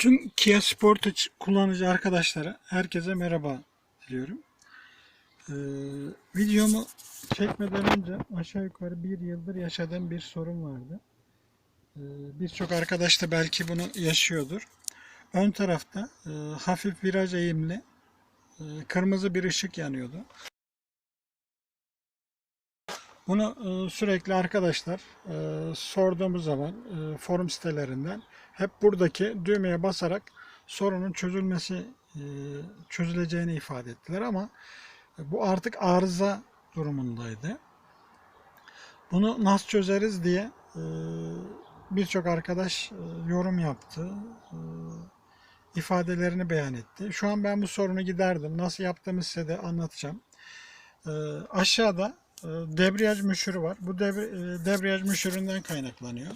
Tüm Kia Sportage kullanıcı arkadaşlara herkese merhaba diliyorum. Ee, videomu çekmeden önce aşağı yukarı bir yıldır yaşadığım bir sorun vardı. Ee, Birçok arkadaş da belki bunu yaşıyordur. Ön tarafta e, hafif viraj eğimli e, kırmızı bir ışık yanıyordu. Bunu e, sürekli arkadaşlar e, sorduğumuz zaman e, forum sitelerinden hep buradaki düğmeye basarak sorunun çözülmesi e, çözüleceğini ifade ettiler ama bu artık arıza durumundaydı. Bunu nasıl çözeriz diye e, birçok arkadaş e, yorum yaptı. İfadelerini beyan etti. Şu an ben bu sorunu giderdim. Nasıl yaptığımı size de anlatacağım. Aşağıda debriyaj müşürü var. Bu debre, e, debriyaj müşüründen kaynaklanıyor.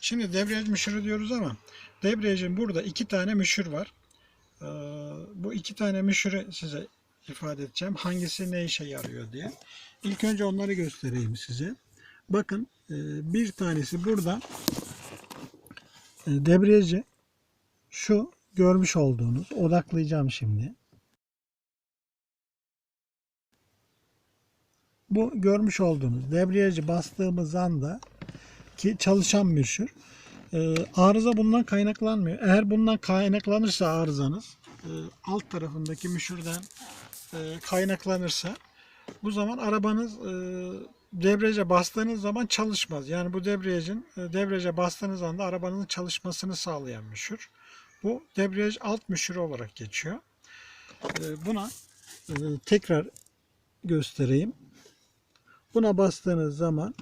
Şimdi debriyaj müşürü diyoruz ama debriyajın burada iki tane müşür var. E, bu iki tane müşürü size ifade edeceğim. Hangisi ne işe yarıyor diye. İlk önce onları göstereyim size. Bakın e, bir tanesi burada e, debriyajı şu görmüş olduğunuz odaklayacağım şimdi. Bu görmüş olduğunuz debriyajı bastığımız anda ki çalışan müşür e, arıza bundan kaynaklanmıyor. Eğer bundan kaynaklanırsa arızanız e, alt tarafındaki müşürden e, kaynaklanırsa bu zaman arabanız e, debriyaja bastığınız zaman çalışmaz. Yani bu debriyajın e, debriyaja bastığınız anda arabanın çalışmasını sağlayan müşür. Bu debriyaj alt müşürü olarak geçiyor. E, buna e, tekrar göstereyim. Buna bastığınız zaman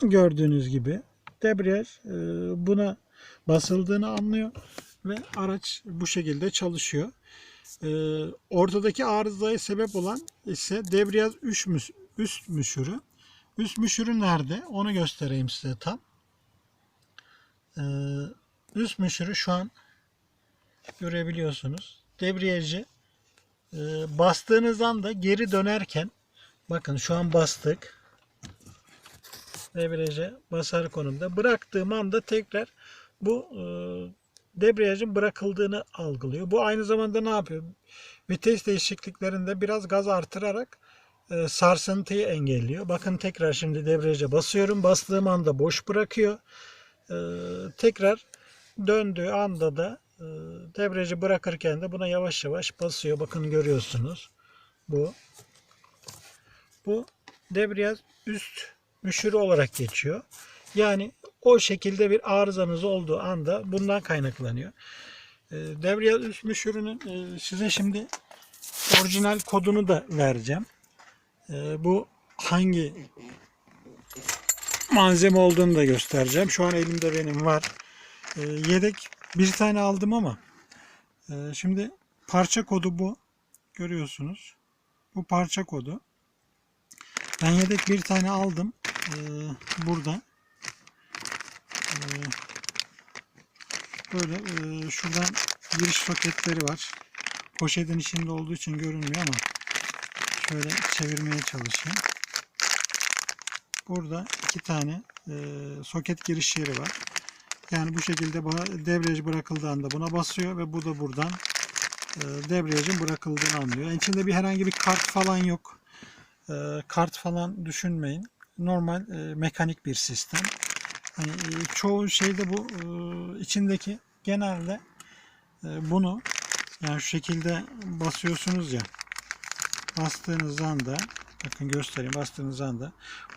gördüğünüz gibi debriyaj e, buna basıldığını anlıyor ve araç bu şekilde çalışıyor. E, ortadaki arızaya sebep olan ise debriyaj üst, müşürü. Üst müşürü nerede? Onu göstereyim size tam. E, üst müşürü şu an görebiliyorsunuz. Debriyajı bastığınız anda geri dönerken bakın şu an bastık. Debriyaja basar konumda. Bıraktığım anda tekrar bu e, debriyajın bırakıldığını algılıyor. Bu aynı zamanda ne yapıyor? Vites değişikliklerinde biraz gaz artırarak e, sarsıntıyı engelliyor. Bakın tekrar şimdi debriyaja basıyorum. Bastığım anda boş bırakıyor. E, tekrar döndüğü anda da e, debriyajı bırakırken de buna yavaş yavaş basıyor. Bakın görüyorsunuz. Bu bu debriyaj üst müşürü olarak geçiyor. Yani o şekilde bir arızanız olduğu anda bundan kaynaklanıyor. E, debriyaj üst müşürünün e, size şimdi orijinal kodunu da vereceğim. E, bu hangi malzeme olduğunu da göstereceğim. Şu an elimde benim var. E, yedek bir tane aldım ama e, şimdi parça kodu bu. Görüyorsunuz. Bu parça kodu. Ben yedek bir tane aldım. Ee, burada. Ee, böyle e, şuradan giriş soketleri var. Poşetin içinde olduğu için görünmüyor ama şöyle çevirmeye çalışayım. Burada iki tane e, soket giriş yeri var. Yani bu şekilde debriyaj bırakıldığında buna basıyor ve bu da buradan e, debriyajın bırakıldığını anlıyor. Yani içinde bir herhangi bir kart falan yok. E, kart falan düşünmeyin. Normal e, mekanik bir sistem. Hani, e, çoğu şeyde bu e, içindeki genelde bunu yani şu şekilde basıyorsunuz ya bastığınız anda bakın göstereyim bastığınız anda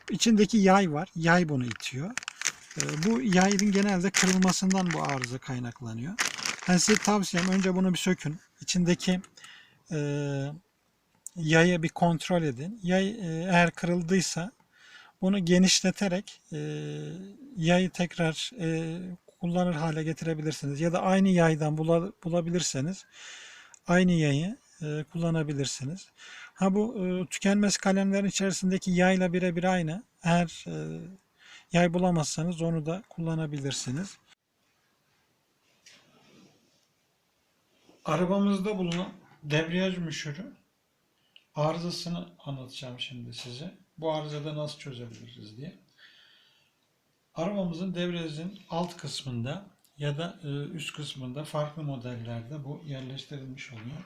içindeki yay var. Yay bunu itiyor. Bu yayın genelde kırılmasından bu arıza kaynaklanıyor. Ben size tavsiyem önce bunu bir sökün. İçindeki e, yayı bir kontrol edin. Yay e, eğer kırıldıysa bunu genişleterek e, yayı tekrar e, kullanır hale getirebilirsiniz. Ya da aynı yaydan bula- bulabilirseniz aynı yayı e, kullanabilirsiniz. Ha bu e, tükenmez kalemlerin içerisindeki yayla birebir aynı. Eğer e, yay bulamazsanız onu da kullanabilirsiniz. Arabamızda bulunan debriyaj müşürü arızasını anlatacağım şimdi size. Bu arızada nasıl çözebiliriz diye. Arabamızın debriyajın alt kısmında ya da e, üst kısmında farklı modellerde bu yerleştirilmiş oluyor.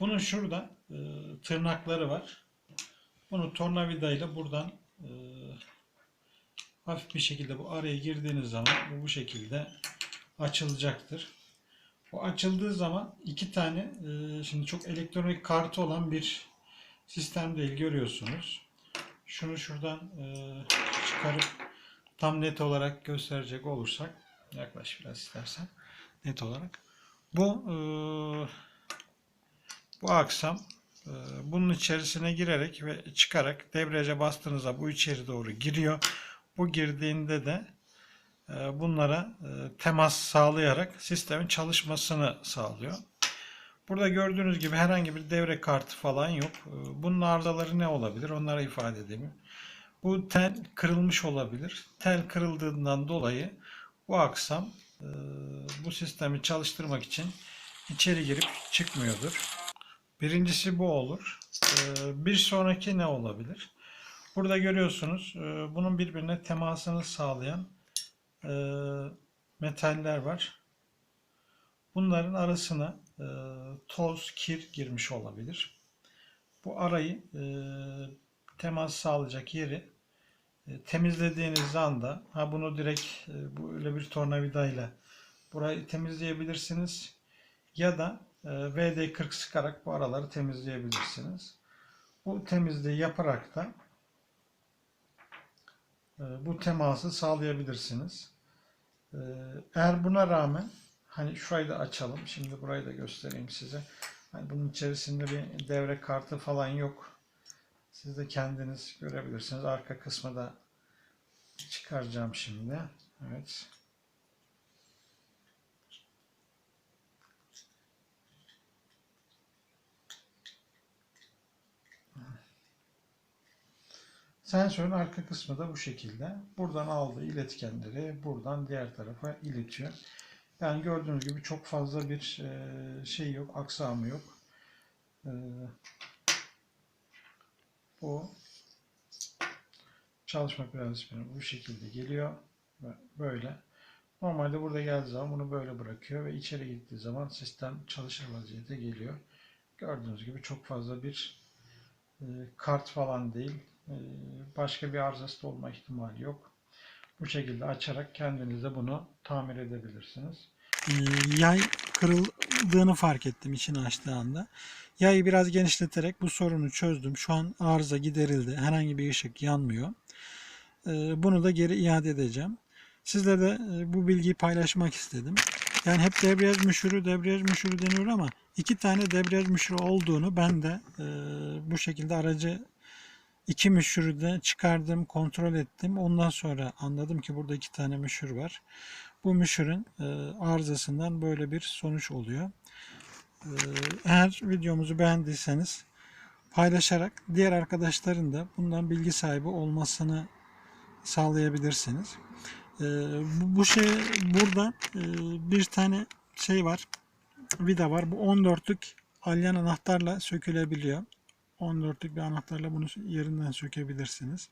Bunun şurada e, tırnakları var. Bunu tornavidayla buradan e, hafif bir şekilde bu araya girdiğiniz zaman bu bu şekilde açılacaktır. Bu açıldığı zaman iki tane şimdi çok elektronik kartı olan bir sistem değil görüyorsunuz. Şunu şuradan e, çıkarıp tam net olarak gösterecek olursak yaklaş biraz istersen net olarak. Bu e, bu aksam e, bunun içerisine girerek ve çıkarak debriyaja bastığınızda bu içeri doğru giriyor. Bu girdiğinde de e, bunlara e, temas sağlayarak sistemin çalışmasını sağlıyor. Burada gördüğünüz gibi herhangi bir devre kartı falan yok. E, Bunun arızaları ne olabilir? Onlara ifade edeyim. Bu tel kırılmış olabilir. Tel kırıldığından dolayı bu aksam e, bu sistemi çalıştırmak için içeri girip çıkmıyordur. Birincisi bu olur. E, Bir sonraki ne olabilir? Burada görüyorsunuz e, bunun birbirine temasını sağlayan metaller var. Bunların arasına toz, kir girmiş olabilir. Bu arayı e, temas sağlayacak yeri e, temizlediğiniz anda ha bunu direkt e, böyle bir tornavidayla burayı temizleyebilirsiniz ya da e, VD40 sıkarak bu araları temizleyebilirsiniz. Bu temizliği yaparak da bu teması sağlayabilirsiniz. Eğer buna rağmen hani şurayı da açalım. Şimdi burayı da göstereyim size. Hani bunun içerisinde bir devre kartı falan yok. Siz de kendiniz görebilirsiniz. Arka kısmı da çıkaracağım şimdi. Evet. Sensörün arka kısmı da bu şekilde. Buradan aldığı iletkenleri buradan diğer tarafa iletiyor. Yani gördüğünüz gibi çok fazla bir e, şey yok, aksamı yok. E, Bu çalışma prensibine bu şekilde geliyor. Böyle. Normalde burada geldiği zaman bunu böyle bırakıyor ve içeri gittiği zaman sistem çalışır vaziyete geliyor. Gördüğünüz gibi çok fazla bir e, kart falan değil. Başka bir arızası da olma ihtimali yok. Bu şekilde açarak kendiniz de bunu tamir edebilirsiniz. Ee, Yay kırıldığını fark ettim içini açtığı anda. Yayı biraz genişleterek bu sorunu çözdüm. Şu an arıza giderildi. Herhangi bir ışık yanmıyor. Ee, Bunu da geri iade edeceğim. Sizle de e, bu bilgiyi paylaşmak istedim. Yani hep debriyaj müşürü, debriyaj müşürü deniyor ama iki tane debriyaj müşürü olduğunu ben de e, bu şekilde aracı iki müşürü de çıkardım, kontrol ettim. Ondan sonra anladım ki burada iki tane müşür var. Bu müşürün e, arızasından böyle bir sonuç oluyor. E, eğer videomuzu beğendiyseniz paylaşarak diğer arkadaşların da bundan bilgi sahibi olmasını sağlayabilirsiniz. E, bu, şey burada e, bir tane şey var. Vida var. Bu 14'lük alyan anahtarla sökülebiliyor. 14'lük bir anahtarla bunu yerinden sökebilirsiniz.